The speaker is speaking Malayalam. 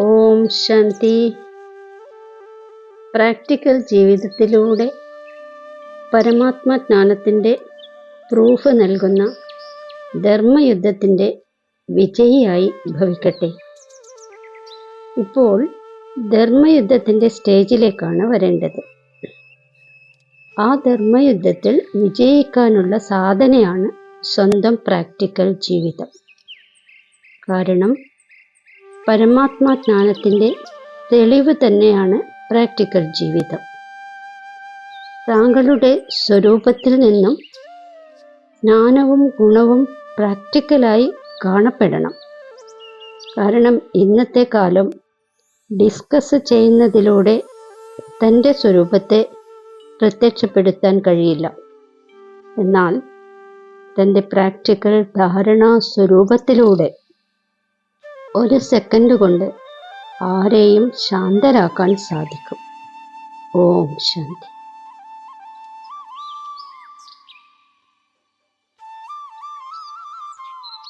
ഓം ശാന്തി. പ്രാക്ടിക്കൽ ജീവിതത്തിലൂടെ പരമാത്മജ്ഞാനത്തിന്റെ പ്രൂഫ് നൽകുന്ന ധർമ്മയുദ്ധത്തിന്റെ വിജയിയായി ഭവിക്കട്ടെ. ഇപ്പോൾ ധർമ്മയുദ്ധത്തിന്റെ സ്റ്റേജിലേക്കാണ് വരേണ്ടത്. ആ ധർമ്മയുദ്ധത്തിൽ വിജയിക്കാനുള്ള സാധനയാണ് സ്വന്തം പ്രാക്ടിക്കൽ ജീവിതം. കാരണം പരമാത്മജ്ഞാനത്തിന്റെ തെളിവ് തന്നെയാണ് പ്രാക്ടിക്കൽ ജീവിതം. താങ്കളുടെ സ്വരൂപത്തിൽ നിന്നും ജ്ഞാനവും ഗുണവും പ്രാക്ടിക്കലായി കാണപ്പെടണം. കാരണം ഇന്നത്തെ കാലം ഡിസ്കസ് ചെയ്യുന്നതിലൂടെ തന്റെ സ്വരൂപത്തെ പ്രത്യക്ഷപ്പെടുത്താൻ കഴിയില്ല. എന്നാൽ തന്റെ പ്രാക്ടിക്കൽ ധാരണാ സ്വരൂപത്തിലൂടെ ഒരു സെക്കൻഡ് കൊണ്ട് ആരെയും ശാന്തരാക്കാൻ സാധിക്കും. ഓം ശാന്തി.